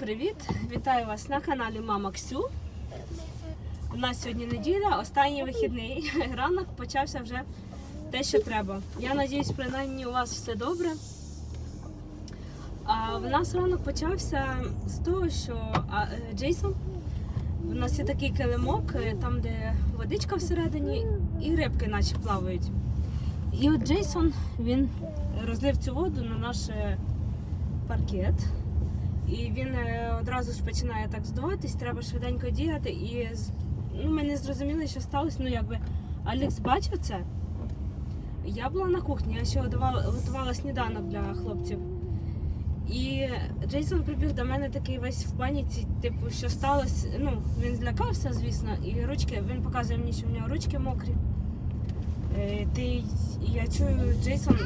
привіт! Вітаю вас на каналі Мама Ксю. У нас сьогодні неділя, останній вихідний. Ранок почався вже те, що треба. Я надіюсь, принаймні у вас все добре. А в нас ранок почався з того, що е, Джейсон. У нас є такий килимок, е, там, де водичка всередині, і рибки наче плавають. І от Джейсон він розлив цю воду на наш е, паркет. І він е, одразу ж починає так здуватись, треба швиденько діяти. І ну, ми не зрозуміли, що сталося. Ну якби Алекс бачив це. Я була на кухні, я ще готувала, готувала сніданок для хлопців. І Джейсон прибіг до мене такий весь в паніці, типу, що сталося. Ну, він злякався, звісно, і ручки, він показує мені, що в нього ручки мокрі. Е, Ти, я чую, Джейсон,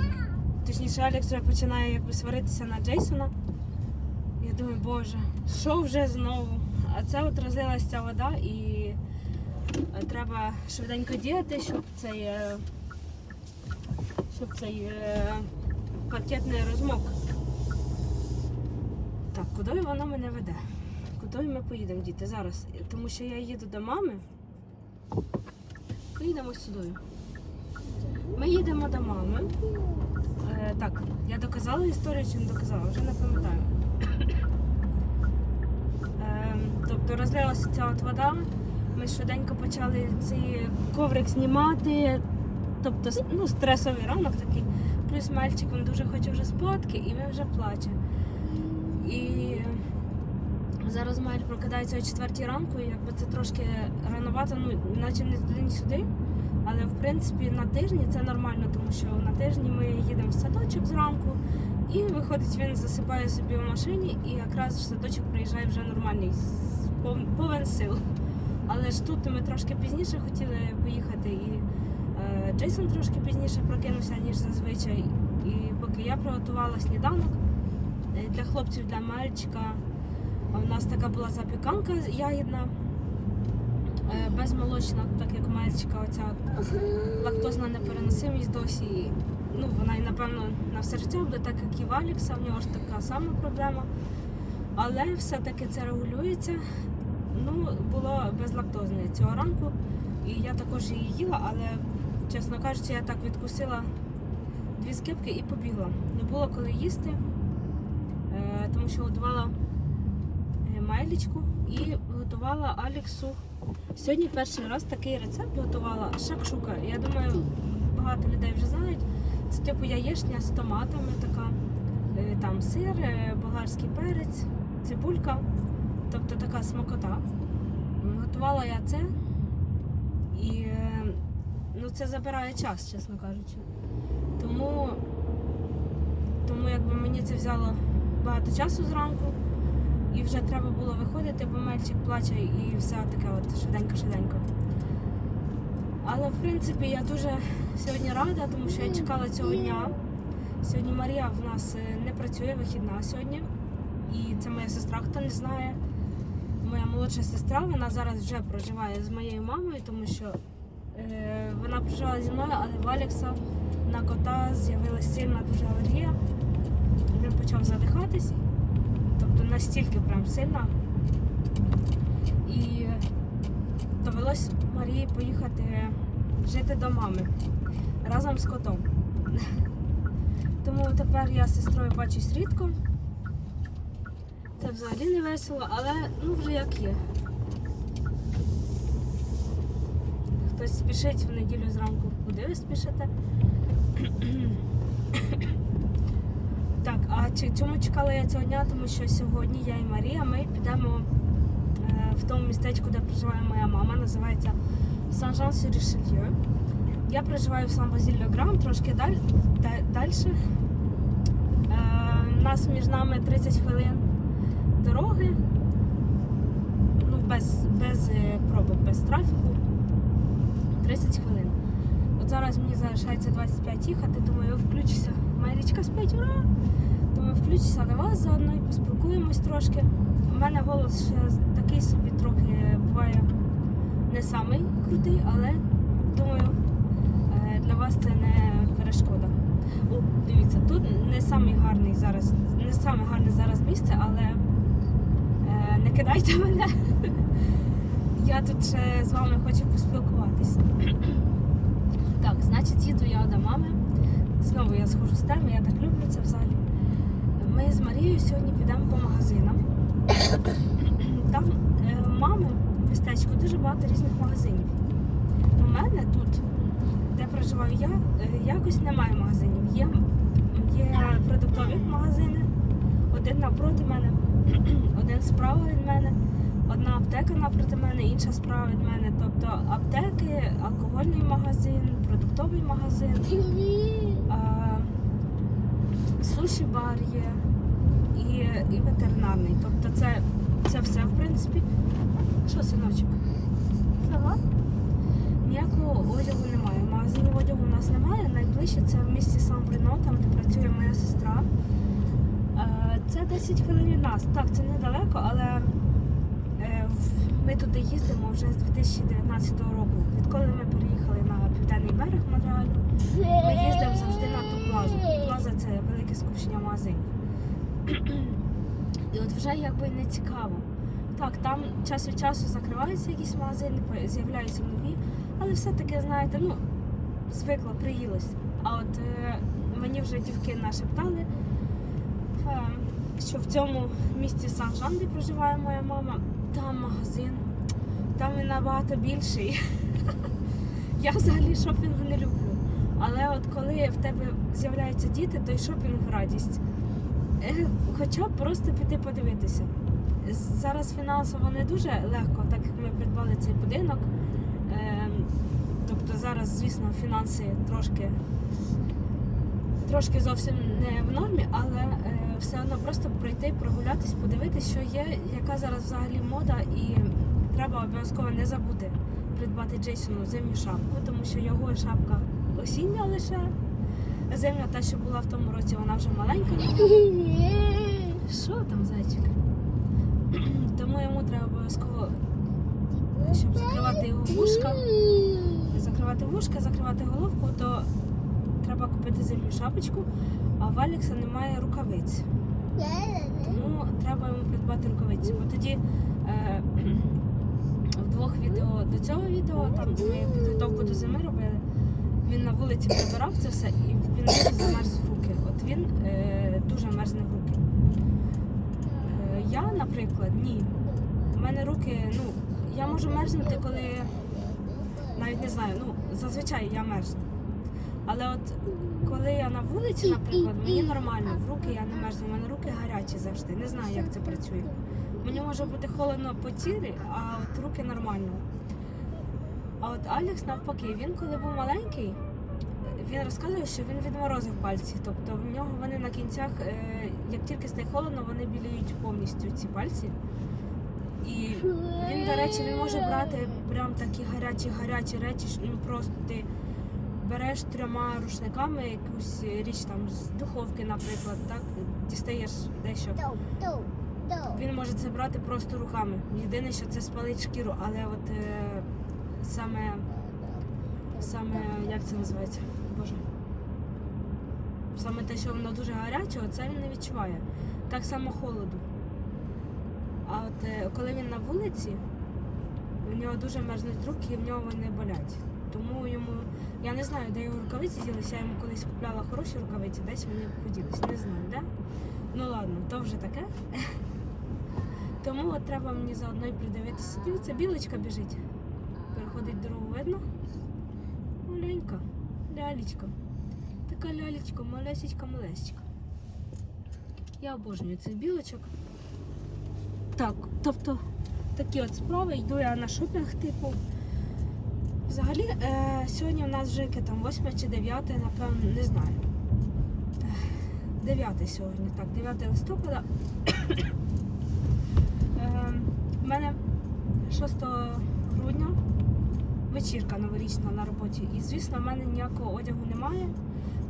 точніше, Алекс вже починає якби сваритися на Джейсона. Думаю, боже, що вже знову? А це от розлилася ця вода і е, треба швиденько діяти, щоб цей, щоб цей е, паркет не розмок. Так, куди вона мене веде? Куди ми поїдемо, діти? Зараз. Тому що я їду до мами. Поїдемо сюди. Ми їдемо до мами. Е, так, я доказала історію чи не доказала, вже не пам'ятаю. Тобто розлилася ця от вода. Ми швиденько почали цей коврик знімати. Тобто, ну, стресовий ранок такий. Плюс мальчик він дуже хоче вже спадки і він вже плаче. І зараз Майль прокидається о 4 ранку, і якби це трошки рановато, ну, наче не туди, ні сюди. Але в принципі на тижні це нормально, тому що на тижні ми їдемо в садочок зранку, і виходить, він засипає собі в машині, і якраз в садочок приїжджає вже нормальний, повен сил. Але ж тут ми трошки пізніше хотіли поїхати, і е, Джейсон трошки пізніше прокинувся, ніж зазвичай. І поки я приготувала сніданок е, для хлопців, для мальчика, в нас така була запіканка ягідна, е, безмолочна, так як у мальчика оця лактозна непереносимість досі. Ну, вона і напевно на все життя буде, так як і в Алікса, в нього ж така сама проблема. Але все-таки це регулюється. Ну, було безлактозне цього ранку. І я також її їла, але, чесно кажучи, я так відкусила дві скипки і побігла. Не було коли їсти, е, тому що готувала е, майлічку і готувала Аліксу. Сьогодні перший раз такий рецепт готувала шакшука. Я думаю, багато людей вже знають. Це типу яєчня з томатами, така е, там сир, болгарський перець, цибулька, тобто така смакота. Готувала я це і е, ну, це забирає час, чесно кажучи. Тому, тому якби мені це взяло багато часу зранку. І вже треба було виходити, бо мальчик плаче і все таке от швиденько-швиденько. Але в принципі я дуже сьогодні рада, тому що я чекала цього дня. Сьогодні Марія в нас е, не працює, вихідна сьогодні. І це моя сестра, хто не знає. Моя молодша сестра, вона зараз вже проживає з моєю мамою, тому що е, вона проживала зі мною, але в Алекса на кота з'явилася сильна дуже алергія. Він почав задихатись, тобто настільки прям сильна. І довелось Марії поїхати жити до мами разом з котом. Тому тепер я з сестрою бачусь рідко. Це взагалі не весело, але ну вже як є. Хтось спішить в неділю зранку. Куди ви спішите? Так, а чому чекала я цього дня? Тому що сьогодні я і Марія ми підемо е, в тому містечку, де проживає моя мама, називається Сан-Жан-Сюрішельє. Я проживаю в сан базіль грам трошки далі. далі. Е, нас між нами 30 хвилин дороги. Ну, без, без е, пробок, без трафіку. 30 хвилин. От зараз мені залишається 25 їхати, думаю, включуся. Моя річка спить, ура! Думаю, включуся до вас заодно і поспілкуємось трошки. У мене голос ще такий собі трохи буває не самий крутий, але думаю, е, для вас це не перешкода. О, дивіться, тут не самий гарний зараз, не саме гарне зараз місце, але Е, Не кидайте мене. Я тут ще з вами хочу поспілкуватися. Так, значить, їду я до мами. Знову я схожу з теми, я так люблю це взагалі. Ми з Марією сьогодні підемо по магазинам. Там е, мами в містечку дуже багато різних магазинів. У мене тут, де проживаю я, е, якось немає магазинів. Є, є продуктові магазини, один навпроти мене, один справа від мене, одна аптека навпроти мене, інша справа від мене. Тобто аптеки, алкогольний магазин, продуктовий магазин, а, суші бар є і, і ветеринарний. Тобто це, це все в принципі. Що, синочок? Ніякого одягу немає. Магазинів одягу у нас немає. Найближче це в місті Сан-Брено, там де працює моя сестра. Це 10 хвилин від нас. Так, це недалеко, але е, ми туди їздимо вже з 2019 року. Відколи ми переїхали на південний берег Монреалю, ми їздимо завжди на ту плазу. Плаза це велике скупчення магазинів. І от вже якби не цікаво. Так, там час від часу закриваються якісь магазини, з'являються нові, але все-таки, знаєте, ну, звикла, приїлась. А от е, мені вже дівки нашептали, що в цьому місті Сан-Жан, де проживає моя мама, там магазин, там він набагато більший. Я взагалі шопінгу не люблю. Але от коли в тебе з'являються діти, то й шопінг радість. Е, Хоча б просто піти подивитися. Зараз фінансово не дуже легко, так як ми придбали цей будинок. Ем, Тобто зараз, звісно, фінанси трошки, трошки зовсім не в нормі, але е, все одно просто пройти, прогулятись, подивитись, що є, яка зараз взагалі мода, і треба обов'язково не забути придбати Джейсону зимню шапку, тому що його шапка осіння лише. Зимня та, що була в тому році, вона вже маленька. Що там, зайчик? Тому йому треба обов'язково, щоб закривати його вушка, закривати вушка, закривати головку, то треба купити зимню шапочку, а в Алекса немає рукавиць. Тому треба йому придбати рукавиці. Бо тоді е, в двох відео до цього відео, там ми підготовку до зими робили, він на вулиці прибирав це все і він замерз в руки. От він е, дуже мерзне в руки. Е, я, наприклад, ні. У мене руки, ну, я можу мерзнути, коли навіть не знаю, ну, зазвичай я мерзну. Але от коли я на вулиці, наприклад, мені нормально, в руки я не мерзну, у мене руки гарячі завжди. Не знаю, як це працює. Мені може бути холодно по тілі, а от руки нормально. А от Алекс навпаки, він коли був маленький, він розказував, що він відморозив пальці. Тобто в нього вони на кінцях, е, як тільки стає холодно, вони біліють повністю ці пальці. І він, до речі, він може брати прям такі гарячі-гарячі речі, ну просто ти береш трьома рушниками якусь річ там з духовки, наприклад, так, дістаєш дещо. Він може це брати просто руками. Єдине, що це спалить шкіру, але от е, саме, саме як це називається? Боже. Саме те, що воно дуже гаряче, це він не відчуває. Так само холоду. А от е, коли він на вулиці, в нього дуже мерзнуть руки і в нього вони болять. Тому йому, я не знаю, де його рукавиці ділися, я йому колись купляла хороші рукавиці, десь вони поділись. Не знаю, де. Ну ладно, то вже таке. Тому от треба мені заодно й придивитися. Дивіться, білочка біжить. Переходить дорогу, видно? Маленька, лялечка. Така лялечка, малесечка, малесечка. Я обожнюю цих білочок. Так, тобто такі от справи. Йду я на шопінг, типу. Взагалі, е, сьогодні у нас вже там 8 чи 9, напевно, не знаю. 9 сьогодні, так, 9 листопада. Е, У мене 6 грудня вечірка новорічна на роботі. І, звісно, в мене ніякого одягу немає.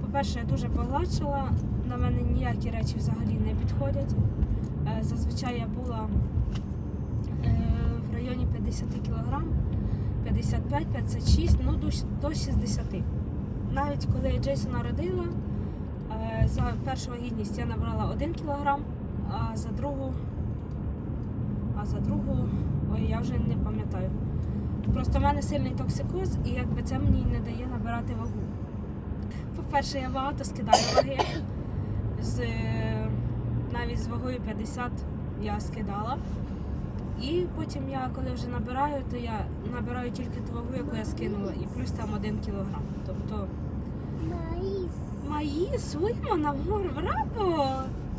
По-перше, я дуже погладшила, на мене ніякі речі взагалі не підходять. Е, Зазвичай я була е, в районі 50 кг, 55-56, ну до, до 60. Навіть коли я Джейсона родила, е, за першу вагітність я набрала 1 кг, а за другу а за другу, ой, я вже не пам'ятаю. Просто в мене сильний токсикоз, і якби це мені не дає набирати вагу. По-перше, я багато скидаю ваги. З, навіть з вагою 50 я скидала. І потім я, коли вже набираю, то я набираю тільки ту вагу, яку я скинула, і плюс там один кілограм. Тобто Маїс. Маїс, уйма на гор, браво!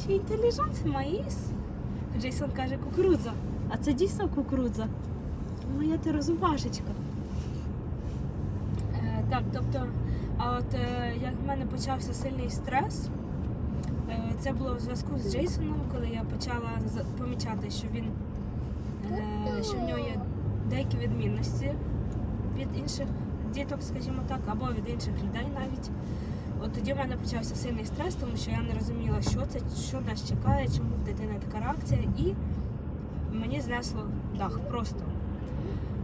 Чи інтеліжанс маїс? Джейсон каже кукурудза. А це дійсно кукурудза. Моя ти розумашечка. Е, так, тобто, а от е, як в мене почався сильний стрес, е, це було в зв'язку з Джейсоном, коли я почала помічати, що він що в нього є деякі відмінності від інших діток, скажімо так, або від інших людей навіть. От тоді в мене почався сильний стрес, тому що я не розуміла, що це, що нас чекає, чому в дитини така реакція, і мені знесло дах просто.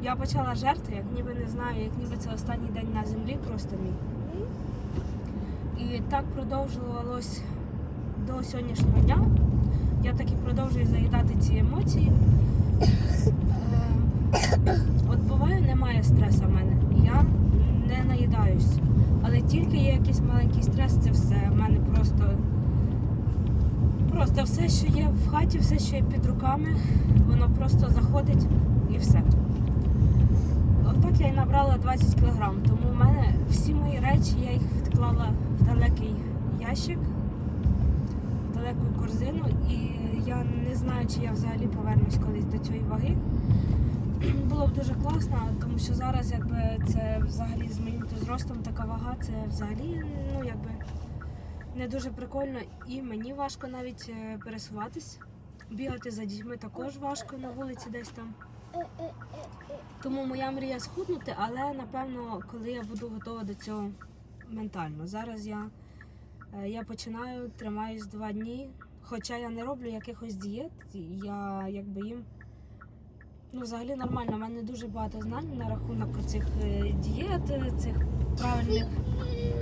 Я почала жерти, як ніби не знаю, як ніби це останній день на землі, просто мій. І так продовжувалось до сьогоднішнього дня. Я так і продовжую заїдати ці емоції. Е, От буває, немає стресу в мене. Я не наїдаюсь. Але тільки є якийсь маленький стрес, це все. В мене просто, просто все, що є в хаті, все, що є під руками, воно просто заходить і все. Отак я і набрала 20 кг. Тому в мене всі мої речі, я їх відклала в далекий ящик, в далеку корзину, і я не знаю, чи я взагалі повернусь колись до цієї ваги. Було б дуже класно, тому що зараз якби це взагалі з моїм зростом така вага, це взагалі ну якби не дуже прикольно і мені важко навіть е, пересуватись. Бігати за дітьми також важко на вулиці десь там. Тому моя мрія схуднути, але напевно, коли я буду готова до цього ментально. Зараз я, е, я починаю, тримаюсь два дні. Хоча я не роблю якихось дієт, я якби їм ну, взагалі нормально. У мене дуже багато знань на рахунок цих е, дієт, цих правильних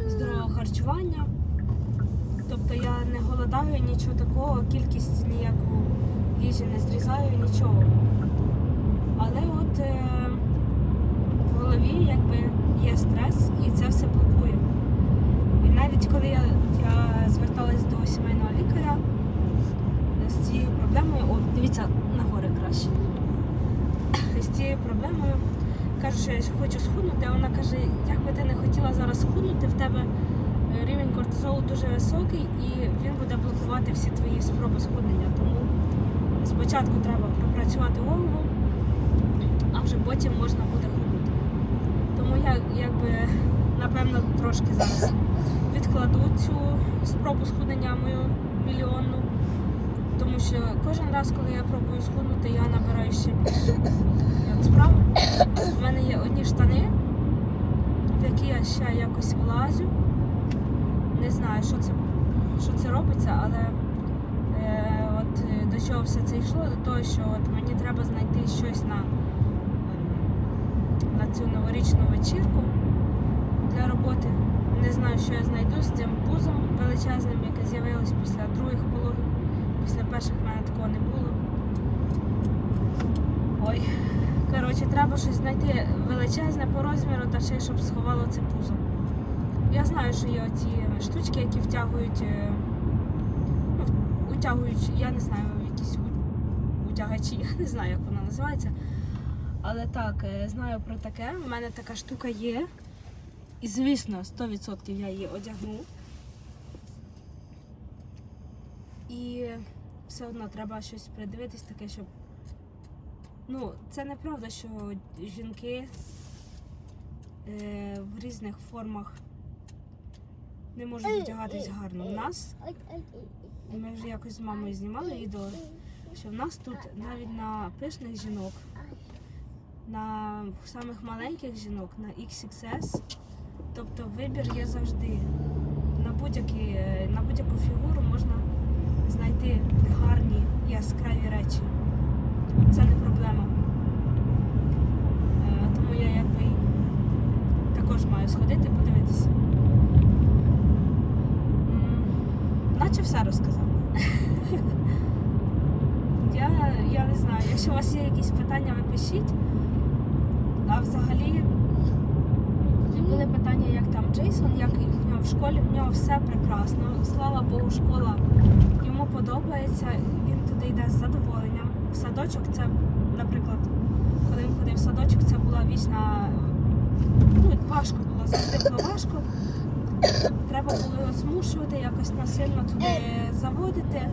здорового харчування. Тобто я не голодаю нічого такого, кількість ніяку їжі не зрізаю, нічого. Але от е, в голові якби є стрес і це все блокує. І навіть коли я, я зверталась до сімейного лікаря з цією проблемою, о, дивіться, на гори краще. З цією проблемою кажу, що я хочу схуднути, а вона каже, як би ти не хотіла зараз схуднути, в тебе е, рівень кортизолу дуже високий і він буде блокувати всі твої спроби схуднення. Тому спочатку треба пропрацювати голову, а вже потім можна буде худнути. Тому я якби напевно трошки зараз відкладу цю спробу схуднення мою що кожен раз, коли я пробую схуднути, я набираю ще більше. Справа. У мене є одні штани, в які я ще якось влазю. Не знаю, що це, що це робиться, але е, от е, до чого все це йшло, до того, що от мені треба знайти щось на, на цю новорічну вечірку для роботи. Не знаю, що я знайду з цим пузом величезним, яке з'явилось після других. Після перших в мене такого не було. Ой. Коротше, треба щось знайти величезне по розміру та ще щоб сховало це пузо. Я знаю, що є оці штучки, які втягують, е, ну, утягують, я не знаю, якісь утягачі, я не знаю, як вона називається. Але так, е, знаю про таке. У мене така штука є. І звісно, 100% я її одягну. І все одно треба щось придивитись таке, щоб. Ну, це неправда, що жінки е, в різних формах не можуть вдягатись гарно. У нас, ми вже якось з мамою знімали відео, що в нас тут навіть на пишних жінок, на самих маленьких жінок, на XXS, тобто вибір є завжди. На, будь-які, е, на будь-яку фігуру можна знайти гарні яскраві речі. Це не проблема. Е, Тому я якби також маю сходити, подивитися. Наче все розказала. Я, я я не знаю. Якщо у вас є якісь питання, ви пишіть. А взагалі були питання, як там Джейсон, як в школі, в нього все прекрасно. Слава Богу, школа йому подобається, він туди йде з задоволенням. В садочок це, наприклад, коли він ходив в садочок, це була вічна. Ну, важко було, завжди було важко. Треба було його змушувати, якось насильно туди заводити,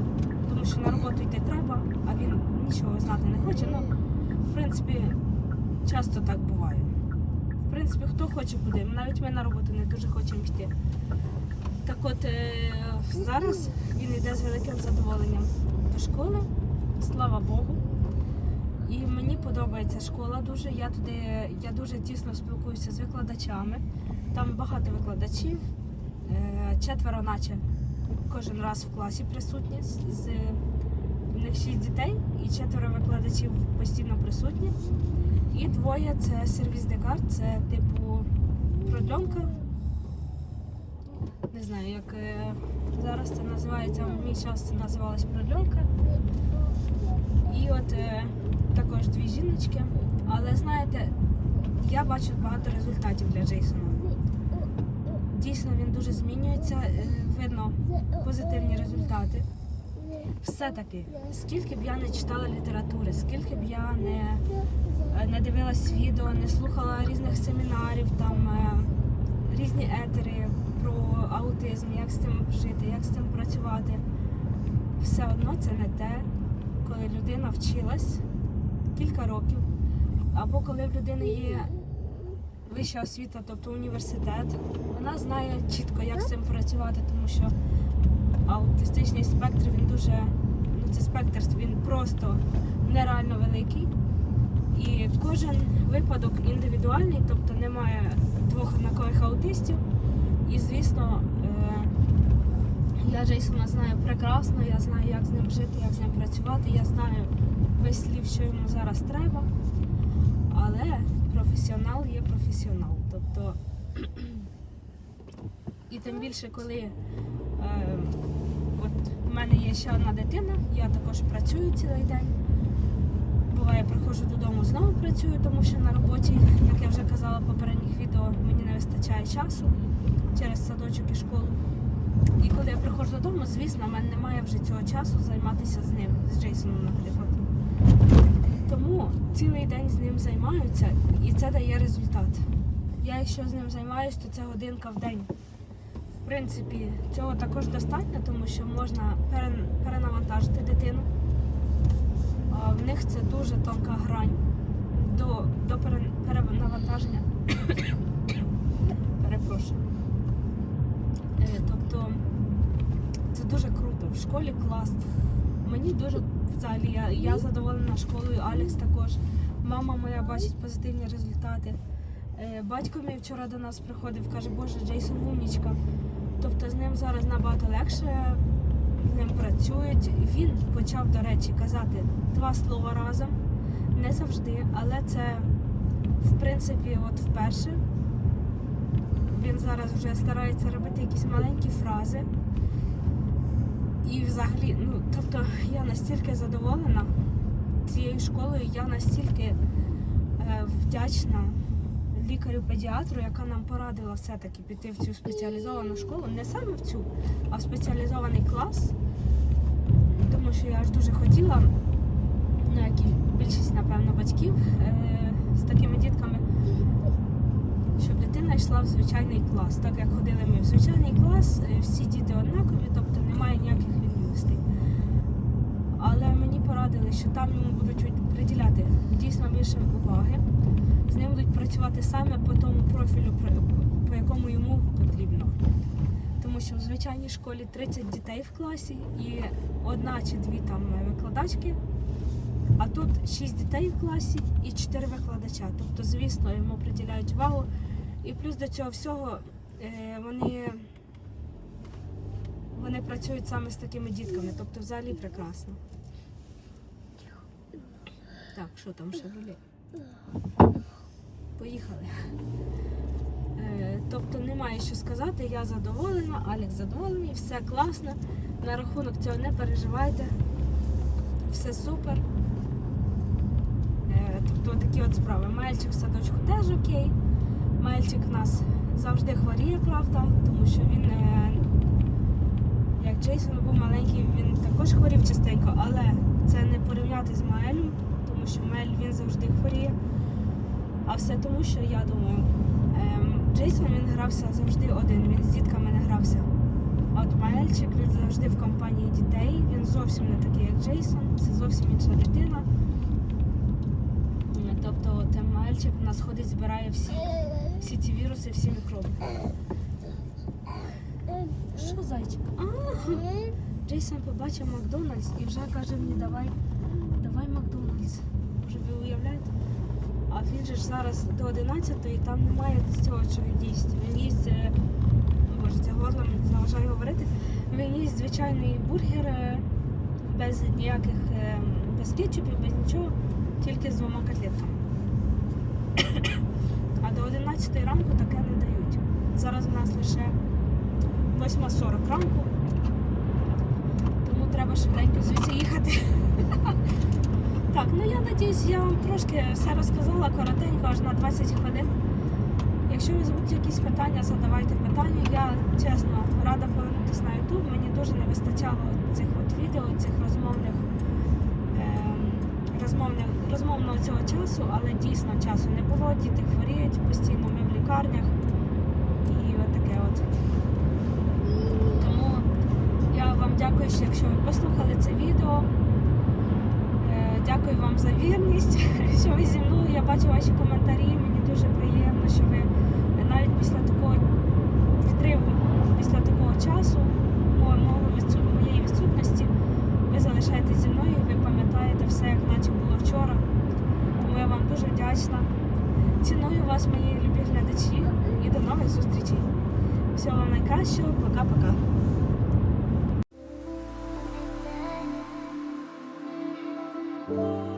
тому що на роботу йти треба, а він нічого знати не хоче. Ну, в принципі, часто так буває. Принципі, хто хоче куди. Навіть ми на роботу не дуже хочемо йти. Так от е, зараз він йде з великим задоволенням до школи, слава Богу. І мені подобається школа дуже. Я туди я дуже тісно спілкуюся з викладачами. Там багато викладачів, е, четверо, наче кожен раз в класі присутні. З, них шість дітей і четверо викладачів постійно присутні. І двоє це сервіс декар, це типу продльонка. Не знаю, як е, зараз це називається, в мій час це називалось продльонка. І от е, також дві жіночки. Але знаєте, я бачу багато результатів для Джейсона. Дійсно, він дуже змінюється, е, видно позитивні результати. Все-таки, скільки б я не читала літератури, скільки б я не, е, не дивилась відео, не слухала різних семінарів, там е, різні етери про аутизм, як з цим жити, як з цим працювати. Все одно це не те, коли людина вчилась кілька років, або коли в людини є вища освіта, тобто університет, вона знає чітко, як з цим працювати, тому що аутистичний спектр він дуже, ну це спектр, він просто нереально великий. І кожен випадок індивідуальний, тобто немає двох однакових аутистів. І звісно, е, я Джейсона знаю прекрасно, я знаю, як з ним жити, як з ним працювати, я знаю весь слів, що йому зараз треба. Але професіонал є професіонал. Тобто, і тим більше, коли е, мене є ще одна дитина, я також працюю цілий день. Буває, приходжу додому, знову працюю, тому що на роботі, як я вже казала в попередніх відео, мені не вистачає часу через садочок і школу. І коли я приходжу додому, звісно, в мене немає вже цього часу займатися з ним, з Джейсоном, наприклад. Тому цілий день з ним займаються і це дає результат. Я якщо з ним займаюся, то це годинка в день. Принципі, цього також достатньо, тому що можна перенавантажити дитину. А в них це дуже тонка грань до, до перенавантаження. Перепрошую. Е, Тобто це дуже круто. В школі клас. Мені дуже взагалі я, я задоволена школою, Алекс також. Мама моя бачить позитивні результати. Е, Батько мій вчора до нас приходив, каже, Боже, Джейсон умнічка. Тобто з ним зараз набагато легше, з ним працюють. Він почав, до речі, казати два слова разом. Не завжди, але це в принципі от вперше. Він зараз вже старається робити якісь маленькі фрази. І взагалі, ну тобто я настільки задоволена цією школою, я настільки е, вдячна лікарю-педіатру, яка нам порадила все-таки піти в цю спеціалізовану школу, не саме в цю, а в спеціалізований клас. Тому що я ж дуже хотіла, ну як і більшість, напевно, батьків е, з такими дітками, щоб дитина йшла в звичайний клас. Так як ходили ми в звичайний клас, е, всі діти однакові, тобто немає ніяких відмінностей. Але мені порадили, що там йому будуть приділяти дійсно більше уваги. З ним будуть працювати саме по тому профілю, по якому йому потрібно. Тому що в звичайній школі 30 дітей в класі і одна чи дві там викладачки. А тут 6 дітей в класі і 4 викладача. Тобто, звісно, йому приділяють увагу. І плюс до цього всього е, вони, вони працюють саме з такими дітками. Тобто взагалі прекрасно. Так, що там ще Поїхали. Е, Тобто немає що сказати, я задоволена, Алекс задоволений, все класно. На рахунок цього не переживайте. Все супер. Тобто такі от справи. Мальчик в садочку теж окей. Мальчик в нас завжди хворіє, правда, тому що він, е, як Джейсон був маленький, він також хворів частенько, але це не порівняти з Маелем, тому що Маель він завжди хворіє. А все тому, що я думаю, ем, Джейсон він грався завжди один, він з дітками не грався. А от Маельчик він завжди в компанії дітей. Він зовсім не такий, як Джейсон, це зовсім інша дитина. Тобто от Маельчик у нас ходить, збирає всі, всі ці віруси, всі мікроби. Що зайчик? А, Джейсон побачив Макдональдс і вже каже мені, давай Макдональдс. Може ви уявляєте? А він же ж зараз до 11 і там немає цього, що він їсть. Він їсть, е, боже, це горло мені заважає говорити. Він їсть звичайний бургер е, без ніяких, е, без кетчупів, без нічого, тільки з двома котлетками. А до 11 ранку таке не дають. Зараз у нас лише 8.40 ранку. Тому треба швиденько звідси їхати. Так, ну я надіюсь, я вам трошки все розказала коротенько, аж на 20 хвилин. Якщо у вас будуть якісь питання, задавайте питання. Я чесно рада повернутися на YouTube. Мені дуже не вистачало цих от відео, цих розмовних, ем, розмовних розмовного цього часу, але дійсно часу не було. Діти хворіють постійно, ми в лікарнях. І от таке от. Тому я вам дякую, що якщо ви послухали це відео. Дякую вам за вірність, що ви зі мною. Я бачу ваші коментарі. Мені дуже приємно, що ви навіть після такого відриву, після такого часу, моєї відсутності, ви залишаєтесь зі мною і ви пам'ятаєте все, як наче було вчора. Тому я вам дуже вдячна. Ціную вас, мої любі глядачі, і до нових зустрічей. Всього вам найкращого, пока-пока. Thank.